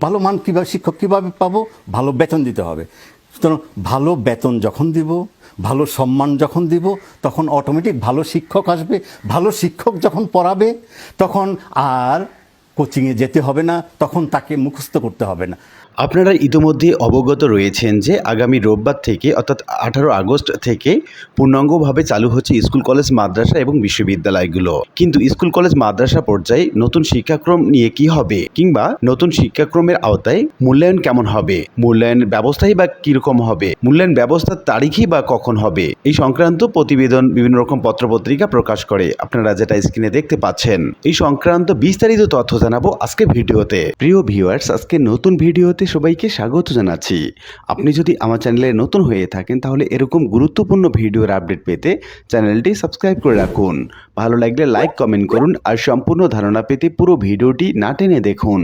ভালো মান কীভাবে শিক্ষক কীভাবে পাবো? ভালো বেতন দিতে হবে। সুতরাং ভালো বেতন যখন দিব, ভালো সম্মান যখন দিব, তখন অটোমেটিক ভালো শিক্ষক আসবে। ভালো শিক্ষক যখন পড়াবে, তখন আর কোচিংয়ে যেতে হবে না, তখন তাকে মুখস্থ করতে হবে না। আপনারা ইতিমধ্যে অবগত রয়েছেন যে আগামী রোববার থেকে, অর্থাৎ আঠারো আগস্ট থেকে পূর্ণাঙ্গভাবে চালু হচ্ছে স্কুল, কলেজ, মাদ্রাসা এবং বিশ্ববিদ্যালয়গুলো। কিন্তু স্কুল, কলেজ, মাদ্রাসা পর্যায়ে নতুন শিক্ষাক্রম নিয়ে কি হবে কিংবা নতুন শিক্ষাক্রমের আওতায় মূল্যায়ন কেমন হবে? মূল্যায়ন ব্যবস্থাই বা কীরকম হবে? মূল্যায়ন ব্যবস্থার তারিখই বা কখন হবে? এই সংক্রান্ত প্রতিবেদন বিভিন্ন রকম পত্রপত্রিকা প্রকাশ করে আপনারা যেটা স্ক্রিনে দেখতে পাচ্ছেন। এই সংক্রান্ত বিস্তারিত তথ্য জানাব আজকে ভিডিওতে। প্রিয় ভিউয়ার্স, আজকে নতুন ভিডিওতে সবাইকে স্বাগত জানাচ্ছি। আপনি যদি আমার চ্যানেলে নতুন হয়ে থাকেন তাহলে এরকম গুরুত্বপূর্ণ ভিডিওর আপডেট পেতে চ্যানেলটি সাবস্ক্রাইব করে রাখুন। ভালো লাগলে লাইক কমেন্ট করুন আর সম্পূর্ণ ধারণা পেতে পুরো ভিডিওটি না টেনে দেখুন।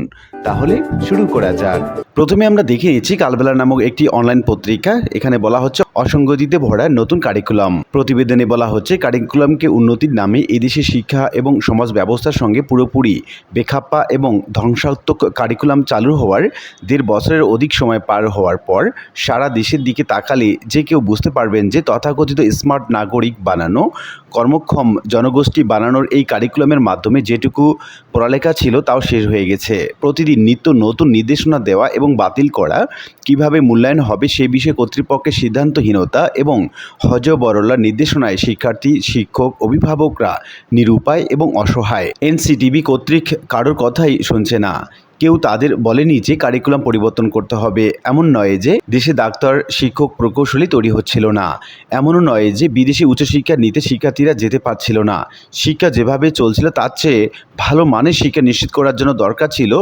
তাহলে শুরু করা যাক। প্রথমে আমরা দেখে নিচ্ছি কালবেলা নামক একটি অনলাইন পত্রিকা। এখানে বলা হচ্ছে, অসঙ্গতিতে ভরা নতুন কারিকুলাম প্রতিবেদনে বলা হচ্ছে কারিকুলামকে উন্নতির নামে এদেশে শিক্ষা এবং সমাজ ব্যবস্থার সঙ্গে পুরোপুরি বেখাপ্পা এবং ধ্বংসাত্মক কারিকুলাম চালু হওয়ার দেড় বছরের অধিক সময় পার হওয়ার পর সারা দেশের দিকে তাকালে যে কেউ বুঝতে পারবেন যে তথাকথিত স্মার্ট নাগরিক বানানো কর্মক্ষম জনগোষ্ঠী বানানোর এই কারিকুলামের মাধ্যমে যেটুকু পড়ালেখা ছিল তাও শেষ হয়ে গেছে। প্রতিদিন নিত্য নতুন নির্দেশনা দেওয়া এবং বাতিল করা, কীভাবে মূল্যায়ন হবে সে বিষয়ে কর্তৃপক্ষের সিদ্ধান্তহীনতা এবং হজবরলার নির্দেশনায় শিক্ষার্থী, শিক্ষক, অভিভাবকরা নিরুপায় এবং অসহায়। এনসিটিভি কর্তৃক কারোর কথাই শুনছে না। কেউ তাদের বলেনি যে কারিকুলাম পরিবর্তন করতে হবে। এমন নয় যে দেশে ডাক্তার, শিক্ষক প্রকৌশলী তৈরি হচ্ছিল না। এমনও নয় যে বিদেশি উচ্চশিক্ষা নিতে শিক্ষার্থীরা যেতে পারছিল না। শিক্ষা যেভাবে চলছিল তার চেয়ে ভালো মানের শিক্ষা নিশ্চিত করার জন্য দরকার ছিল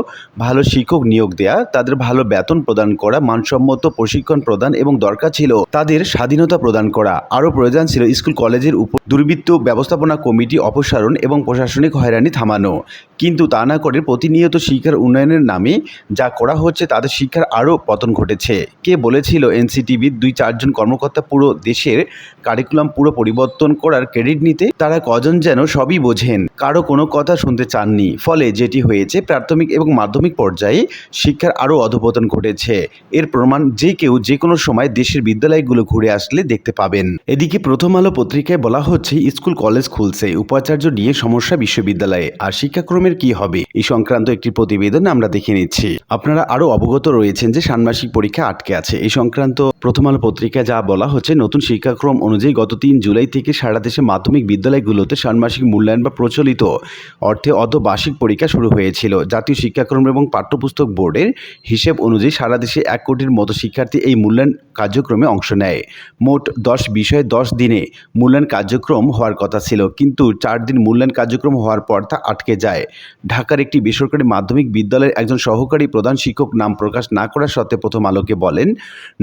ভালো শিক্ষক নিয়োগ দেয়া, তাদের ভালো বেতন প্রদান করা, মানসম্মত প্রশিক্ষণ প্রদান এবং দরকার ছিল তাদের স্বাধীনতা প্রদান করা। আরও প্রয়োজন ছিল স্কুল কলেজের উপর দুর্বৃত্ত ব্যবস্থাপনা কমিটি অপসারণ এবং প্রশাসনিক হয়রানি থামানো। কিন্তু তা না করে প্রতিনিয়ত শিক্ষার উন্নয়নের নামে যা করা হচ্ছে তাদের শিক্ষার আরও পতন ঘটেছে। কে বলেছিল এনসিটিভির দুই চারজন কর্মকর্তা পুরো দেশের কারিকুলাম পুরো পরিবর্তন করার ক্রেডিট নিতে? তারা কজন যেন সবই বোঝেন। কারও কোনো কথা শুনতে চাননি। ফলে যেটি হয়েছে, প্রাথমিক এবং মাধ্যমিক পর্যায়ে শিক্ষার আরও অধপতন ঘটেছে। এর প্রমাণ যে কেউ যে কোনো সময় দেশের বিদ্যালয়গুলো ঘুরে আসলে দেখতে পাবেন। এদিকে প্রথম আলো পত্রিকায় বলা হচ্ছে, স্কুল কলেজ খুলছে। উপাচার্য নিয়ে সমস্যা বিশ্ববিদ্যালয়ে। আর শিক্ষাক্রমের কি হবে? এই সংক্রান্ত একটি প্রতিবেদন আমরা দেখে নিচ্ছি। আপনারা আরও অবগত রয়েছেন যে ষান্মাসিক পরীক্ষা আটকে আছে। এই সংক্রান্ত প্রথম আলো পত্রিকায় যা বলা হচ্ছে, নতুন শিক্ষাক্রম অনুযায়ী গত তিন জুলাই থেকে সারা দেশে মাধ্যমিক বিদ্যালয়গুলোতে ষান্মাসিক মূল্যায়ন বা প্রচলিত অর্থে অর্ধবার্ষিক পরীক্ষা শুরু হয়েছিল। জাতীয় শিক্ষাক্রম এবং পাঠ্যপুস্তক বোর্ডের হিসেব অনুযায়ী সারা দেশে এক কোটির মতো শিক্ষার্থী এই মূল্যায়ন কার্যক্রমে অংশ নেয়। মোট দশ বিষয়ে দশ দিনে মূল্যায়ন কার্যক্রম হওয়ার কথা ছিল, কিন্তু চার দিন মূল্যায়ন কার্যক্রম হওয়ার পর তা আটকে যায়। ঢাকার একটি বেসরকারি মাধ্যমিক বিদ্যালয়ের একজন সহকারী প্রধান শিক্ষক নাম প্রকাশ না করার সত্ত্বে প্রথম আলোকে বলেন,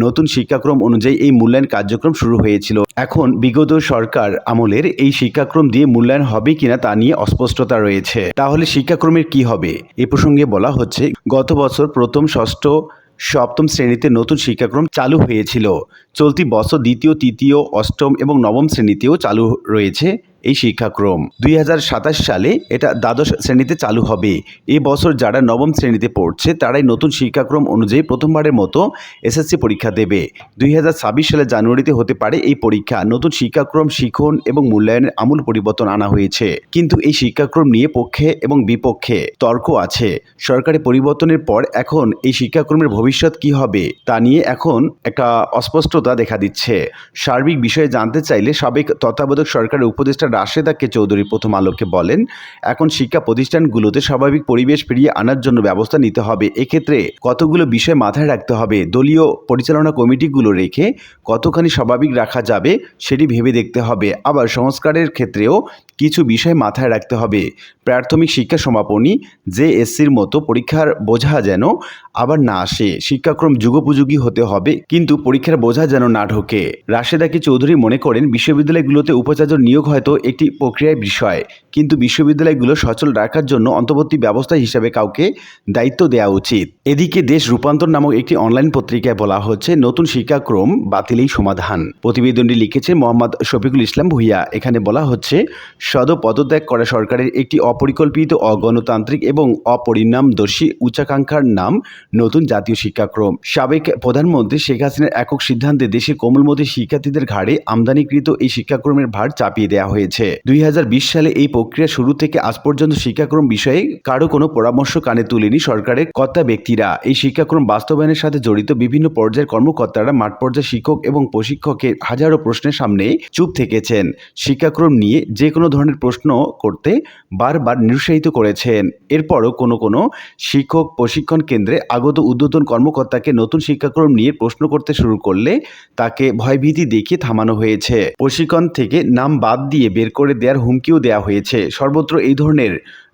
নতুন শিক্ষাক্রম অনুযায়ী এই মূল্যায়ন কার্যক্রম শুরু হয়েছিল। এখন বিগত সরকার আমলের এই শিক্ষাক্রম দিয়ে মূল্যায়ন হবে কিনা তা নিয়ে অস্পষ্টতা রয়েছে। তাহলে শিক্ষাক্রমের কি হবে? এ প্রসঙ্গে বলা হচ্ছে, গত বছর প্রথম, ষষ্ঠ, সপ্তম শ্রেণীতে নতুন শিক্ষাক্রম চালু হয়েছিল। চলতি বছর দ্বিতীয়, তৃতীয়, অষ্টম এবং নবম শ্রেণীতেও চালু রয়েছে। এই শিক্ষাক্রম। দুই হাজার সাতাশ সালে এটা দ্বাদশ শ্রেণীতে চালু হবে। এ বছর যারা নবম শ্রেণীতে পড়ছে, তারাই নতুন শিক্ষাক্রম অনুযায়ী প্রথমবারের মতো এসএসসি পরীক্ষা দেবে। দুই হাজার ছাব্বিশ সালে জানুয়ারিতে হতে পারে এই পরীক্ষা। নতুন শিক্ষাক্রম, শিখন এবং মূল্যায়নের আমূল পরিবর্তন আনা হয়েছে। কিন্তু এই শিক্ষাক্রম নিয়ে পক্ষে এবং বিপক্ষে তর্ক আছে। সরকারি পরিবর্তনের পর এখন এই শিক্ষাক্রমের ভবিষ্যৎ কি হবে, তা নিয়ে এখন একটা অস্পষ্টতা দেখা দিচ্ছে। সার্বিক বিষয়ে জানতে চাইলে সাবেক তত্ত্বাবধায়ক সরকারের উপদেষ্টা রাশেদা কে চৌধুরী প্রথম আলোকে বলেন, এখন শিক্ষা প্রতিষ্ঠানগুলোতে স্বাভাবিক পরিবেশ ফিরিয়ে আনার জন্য ব্যবস্থা নিতে হবে। এক্ষেত্রে কতগুলো বিষয় মাথায় রাখতে হবে? দলীয় পরিচালনা কমিটিগুলো রেখে কতখানি স্বাভাবিক রাখা যাবে সেটি ভেবে দেখতে হবে। আবার সংস্কারের ক্ষেত্রেও কিছু বিষয় মাথায় রাখতে হবে। প্রাথমিক শিক্ষা সমাপনী, জেএসসির মতো পরীক্ষার বোঝা যেন আবার না আসে। শিক্ষাক্রম যুগোপযোগী হতে হবে, কিন্তু পরীক্ষার বোঝা যেন না ঢোকে। রাশেদাকে চৌধুরী মনে করেন, বিশ্ববিদ্যালয়গুলোতে উপাচার্য নিয়োগ হয়তো একটি প্রক্রিয়ার বিষয়। কিন্তু বিশ্ববিদ্যালয়গুলো সচল রাখার জন্য অন্তর্বর্তী ব্যবস্থা হিসাবে কাউকে দায়িত্ব দেওয়া উচিত। এদিকে দেশ রূপান্তর নামক একটি অনলাইন পত্রিকায় বলা হচ্ছে, নতুন শিক্ষাক্রম বাতিলেই সমাধান। প্রতিবেদনটি লিখেছে মোহাম্মদ শফিকুল ইসলাম ভুইয়া। এখানে বলা হচ্ছে সদ পদত্যাগ করা সরকারের একটি অপরিকল্পিত, অগণতান্ত্রিক এবং অপরিণামদর্শী উচ্চাকাঙ্ক্ষার নাম নতুন জাতীয় শিক্ষাক্রম। সাবেক প্রধানমন্ত্রী শেখ হাসিনার একক সিদ্ধান্তে দেশের কোমলমতি শিক্ষার্থীদের ঘাড়ে আমদানিকৃত এই শিক্ষাক্রমের ভার চাপিয়ে দেওয়া হয়েছে। দুই হাজার বিশ সালে এই প্রক্রিয়া শুরু থেকে আজ পর্যন্ত শিক্ষাক্রম বিষয়ে কারও কোনো পরামর্শ কানে তুলেনি সরকারের কর্তা ব্যক্তিরা। এই শিক্ষাক্রম বাস্তবায়নের সাথে জড়িত বিভিন্ন পর্যায়ের কর্মকর্তারা মাঠ পর্যায়ে শিক্ষক এবং প্রশিক্ষকের হাজারো প্রশ্নের সামনে চুপ থেকেছেন। শিক্ষাক্রম নিয়ে যে কোনো ধরনের প্রশ্ন করতে বারবার নিরুৎসাহিত করেছেন। এরপরও কোনো কোনো শিক্ষক প্রশিক্ষণ কেন্দ্রে আগত উদ্বোধন কর্মকর্তাকে নতুন শিক্ষাক্রম নিয়ে প্রশ্ন করতে শুরু করলে তাকে ভয়ভীতি দেখিয়ে থামানো হয়েছে। প্রশিক্ষণ থেকে নাম বাদ দিয়ে বের করে দেওয়ার হুমকিও দেওয়া হয়েছে। সর্বত্র এই ধরনের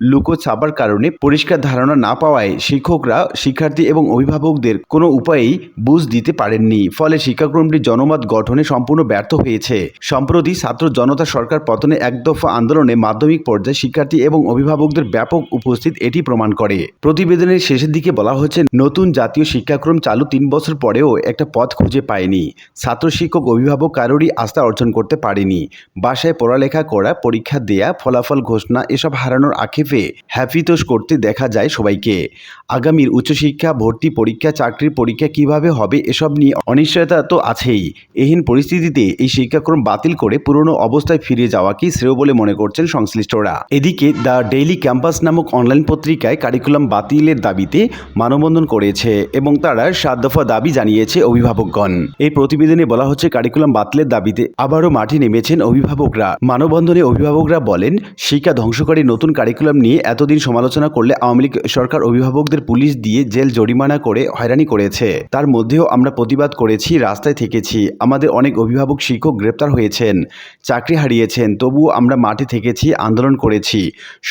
লুকো ছাপার কারণে পরিষ্কার ধারণা না পাওয়ায় শিক্ষকরা, শিক্ষার্থী এবং অভিভাবকদের কোনো উপায়েই বুঝ দিতে পারেননি। ফলে শিক্ষাক্রমটি জনমত গঠনে সম্পূর্ণ ব্যর্থ হয়েছে। সম্প্রতি ছাত্র জনতা সরকার পতনে একদফা আন্দোলনে মাধ্যমিক পর্যায়ে শিক্ষার্থী এবং অভিভাবকদের ব্যাপক উপস্থিত এটি প্রমাণ করে। প্রতিবেদনের শেষের দিকে বলা হচ্ছে নতুন জাতীয় শিক্ষাক্রম চালু তিন বছর পরেও একটা পথ খুঁজে পায়নি। ছাত্র শিক্ষক, অভিভাবক কারোরই আস্থা অর্জন করতে পারেনি। বাসায় পড়ালেখা করা, পরীক্ষা দেয়া, ফলাফল ঘোষণা, এসব হারানোর আক্ষেপে হ্যাপিতোষ করতে দেখা যায় সবাইকে। আগামীর উচ্চশিক্ষা, ভর্তি পরীক্ষা, চাকরির পরীক্ষা কীভাবে হবে, এসব নিয়ে অনিশ্চয়তা তো আছেই। এহীন পরিস্থিতিতে এই শিক্ষাক্রম বাতিল করে পুরনো অবস্থায় ফিরে যাওয়াকেই শ্রেয় বলে মনে করছেন সংশ্লিষ্টরা। এদিকে দ্য ডেইলি ক্যাম্পাস নামক অনলাইন পত্রিকায় কারিকুলাম বাতিলের দাবিতে মানববন্ধন করেছে এবং তারা সাত দফা দাবি জানিয়েছে অভিভাবকগণ। এই প্রতিবেদনে বলা হচ্ছে, কারিকুলাম বাতিলের দাবিতে আবারও মাঠে নেমেছেন অভিভাবকরা। মানববন্ধনে অভিভাবকরা বলেন, শিক্ষা ধ্বংসকারী নতুন কারিকুলাম নিয়ে এতদিন সমালোচনা করলে আওয়ামী লীগ সরকার অভিভাবকদের পুলিশ দিয়ে জেল, জরিমানা করে হয়রানি করেছে। তার মধ্যেও আমরা প্রতিবাদ করেছি, রাস্তায় থেকেছি। আমাদের অনেক অভিভাবক শিক্ষক গ্রেপ্তার হয়েছেন, চাকরি হারিয়েছেন, তবুও আমরা মাঠে থেকেছি, আন্দোলন করেছি।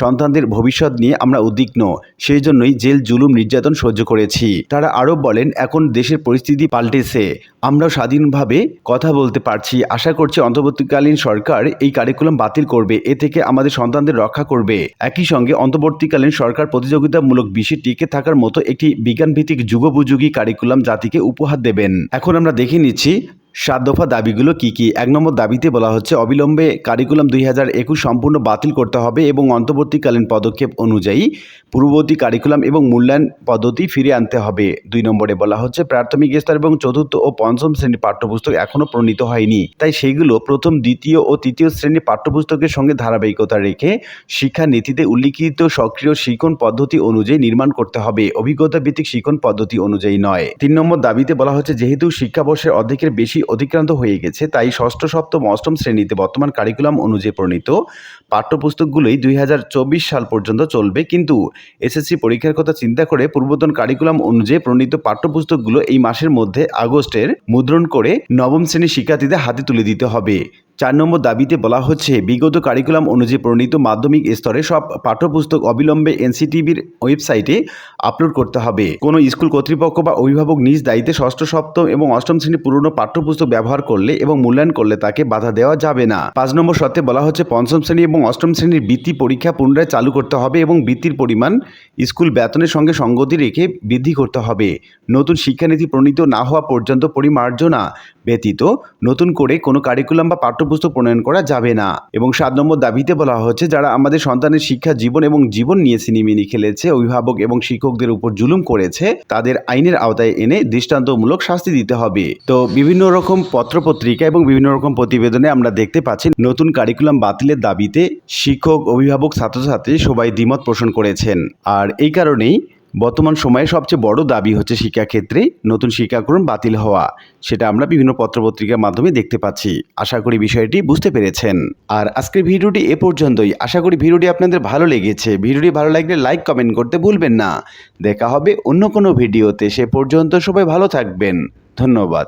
সন্তানদের ভবিষ্যৎ নিয়ে আমরা উদ্বিগ্ন সেই জন্যই জেল, জুলুম, নির্যাতন সহ্য করেছি। তারা আরও বলেন, এখন দেশের পরিস্থিতি পাল্টেছে। আমরাও স্বাধীনভাবে কথা বলতে পারছি। আশা করছি অন্তর্বর্তীকালীন সরকার এই কারিকুলাম বাতিল করবে, এ থেকে আমাদের সন্তানদের রক্ষা করবে। একই সঙ্গে অন্তর্বর্তীকালীন সরকার প্রতিযোগিতামূলক বিশ্বে টিকে থাকার মতো একটি বিজ্ঞানভিত্তিক যুগোপযোগী কারিকুলাম জাতিকে উপহার দেবেন। এখন আমরা দেখে নিচ্ছি সাত দফা দাবিগুলো কি কি? এক নম্বর দাবিতে বলা হচ্ছে, অবিলম্বে কারিকুলাম দুই হাজার একুশ সম্পূর্ণ বাতিল করতে হবে এবং অন্তর্বর্তীকালীন পদক্ষেপ অনুযায়ী পূর্ববর্তী কারিকুলাম এবং মূল্যায়ন পদ্ধতি ফিরে আনতে হবে। দুই নম্বরে বলা হচ্ছে, প্রাথমিক স্তর এবং চতুর্থ ও পঞ্চম শ্রেণির পাঠ্যপুস্তক এখনও প্রণীত হয়নি। তাই সেইগুলো প্রথম, দ্বিতীয় ও তৃতীয় শ্রেণির পাঠ্যপুস্তকের সঙ্গে ধারাবাহিকতা রেখে শিক্ষা নীতিতে উল্লিখিত সক্রিয় শিক্ষণ পদ্ধতি অনুযায়ী নির্মাণ করতে হবে। অভিজ্ঞতা ভিত্তিক শিক্ষণ পদ্ধতি অনুযায়ী নয়। তিন নম্বর দাবিতে বলা হচ্ছে, যেহেতু শিক্ষাবর্ষের অর্ধেকের বেশি অতিক্রান্ত হয়ে গেছে। তাই ষষ্ঠ, সপ্তম, অষ্টম শ্রেণীতে বর্তমান কারিকুলাম অনুযায়ী প্রণীত পাঠ্যপুস্তকগুলোই দুই হাজার চব্বিশ সাল পর্যন্ত চলবে। কিন্তু এসএসসি পরীক্ষার কথা চিন্তা করে পূর্বতন কারিকুলাম অনুযায়ী প্রণীত পাঠ্যপুস্তকগুলো এই মাসের মধ্যে আগস্টের মুদ্রণ করে নবম শ্রেণির শিক্ষার্থীদের হাতে তুলে দিতে হবে। চার নম্বর দাবিতে বলা হচ্ছে, বিগত কারিকুলাম অনুযায়ী প্রণীত মাধ্যমিক স্তরে সব পাঠ্যপুস্তক অবিলম্বে এনসিটিভির ওয়েবসাইটে আপলোড করতে হবে। কোনো স্কুল কর্তৃপক্ষ বা অভিভাবক নিজ দায়িত্বে ষষ্ঠ, সপ্তম এবং অষ্টম শ্রেণির পুরনো পাঠ্যপুস্তক ব্যবহার করলে এবং মূল্যায়ন করলে তাকে বাধা দেওয়া যাবে না। পাঁচ নম্বর শর্তে বলা হচ্ছে, পঞ্চম শ্রেণি এবং অষ্টম শ্রেণির বৃত্তি পরীক্ষা পুনরায় চালু করতে হবে এবং বৃত্তির পরিমাণ স্কুল বেতনের সঙ্গে সঙ্গতি রেখে বৃদ্ধি করতে হবে। নতুন শিক্ষানীতি প্রণীত না হওয়া পর্যন্ত পরিমার্জনা ব্যতীত নতুন করে কোনো কারিকুলাম বা পাঠ্যপুস্তক প্রণয়ন করা যাবে না। এবং সাত নম্বর দাবিতে বলা হচ্ছে, যারা আমাদের সন্তানের শিক্ষা জীবন এবং জীবন নিয়ে সিনেমিনি খেলেছে, অভিভাবক এবং শিক্ষকদের উপর জুলুম করেছে, তাদের আইনের আওতায় এনে দৃষ্টান্তমূলক শাস্তি দিতে হবে। তো বিভিন্ন রকম পত্রপত্রিকা এবং বিভিন্ন রকম প্রতিবেদনে আমরা দেখতে পাচ্ছি, নতুন কারিকুলাম বাতিলের দাবিতে শিক্ষক, অভিভাবক, ছাত্রছাত্রী সবাই দ্বিমত পোষণ করেছেন। আর এই কারণেই বর্তমান সময়ে সবচেয়ে বড় দাবি হচ্ছে শিক্ষাক্ষেত্রে নতুন শিক্ষাক্রম বাতিল হওয়া। সেটা আমরা বিভিন্ন পত্রপত্রিকার মাধ্যমে দেখতে পাচ্ছি। আশা করি বিষয়টি বুঝতে পেরেছেন। আর আজকের ভিডিওটি এ পর্যন্তই। আশা করি ভিডিওটি আপনাদের ভালো লেগেছে। ভিডিওটি ভালো লাগলে লাইক, কমেন্ট করতে ভুলবেন না। দেখা হবে অন্য কোনো ভিডিওতে। সে পর্যন্ত সবাই ভালো থাকবেন। ধন্যবাদ।